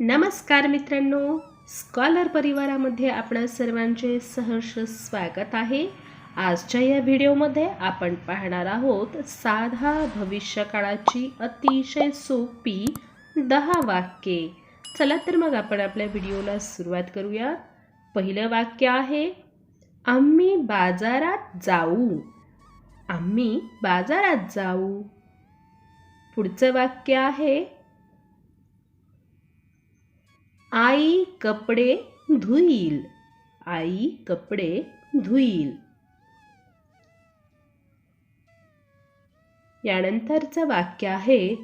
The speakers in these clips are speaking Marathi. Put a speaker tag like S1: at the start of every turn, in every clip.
S1: नमस्कार मित्रांनो. स्कॉलर परिवारामध्ये आपणा सर्वांचे सहर्ष स्वागत आहे. आजच्या या व्हिडिओमध्ये आपण पाहणार आहोत साधा भविष्यकाळाची अतिशय सोपी दहा वाक्ये. चला तर मग आपण आपल्या व्हिडिओला सुरुवात करूया. पहिलं वाक्य आहे आम्ही बाजारात जाऊ. आम्ही बाजारात जाऊ. पुढचं वाक्य आहे आई कपडे धुईल. आई कपडे धुईल. यानंतरचं वाक्य आहे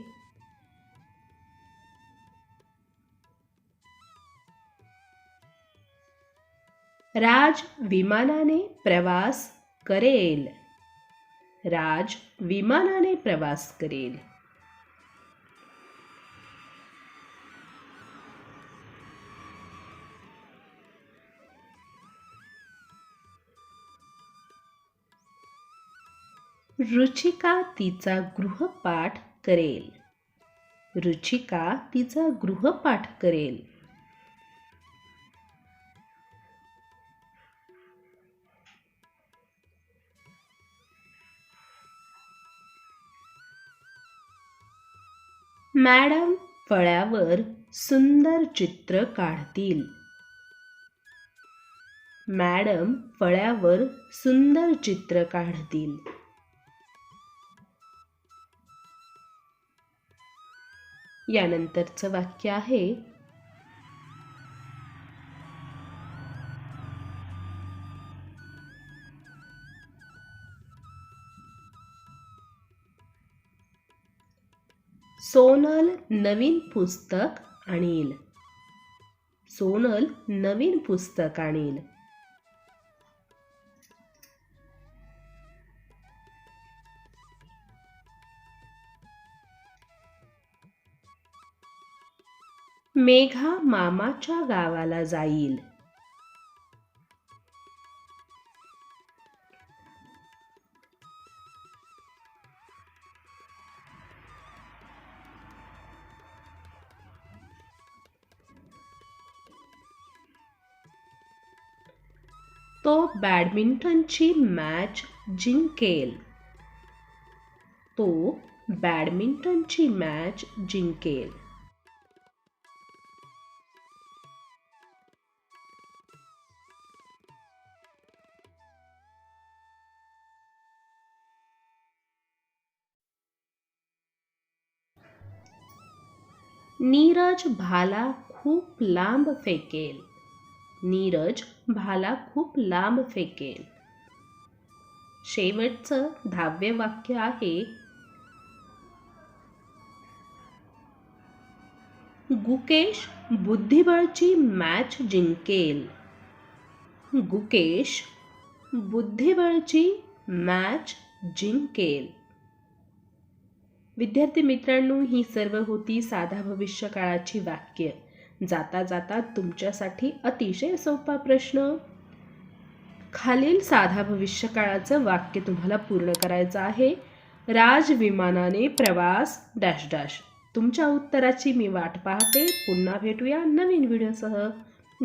S1: राज विमानाने प्रवास करेल. राज विमानाने प्रवास करेल. रुचिका तिचा गृहपाठ करेल. रुचिका तिचा गृहपाठ करेल. मॅडम फळ्यावर सुंदर चित्र काढतील. मॅडम फळ्यावर सुंदर चित्र काढतील. यानंतरचं वाक्य आहे. सोनल नवीन पुस्तक आणील. सोनल नवीन पुस्तक आणील. मेघा मामाच्या गावाला जाईल. तो बॅडमिंटनची मॅच जिंकेल. तो बॅडमिंटनची मॅच जिंकेल. नीरज भाला खूप लांब फेकेल. नीरज भाला खूप लांब फेकेल. शेवटचं दहावे वाक्य आहे. गुकेश बुद्धिबळची मॅच जिंकेल. गुकेश बुद्धिबळची मॅच जिंकेल. विद्यार्थी मित्रांनो ही सर्व होती साधा भविष्य काळाची वाक्य. जाता जाता तुमच्यासाठी अतिशय सोपा प्रश्न. खालील साधा भविष्य काळाचं वाक्य तुम्हाला पूर्ण करायचं आहे. राज विमानाने प्रवास डॅश डॅश. तुमच्या उत्तराची मी वाट पाहते. पुन्हा भेटूया नवीन व्हिडिओसह.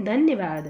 S1: धन्यवाद.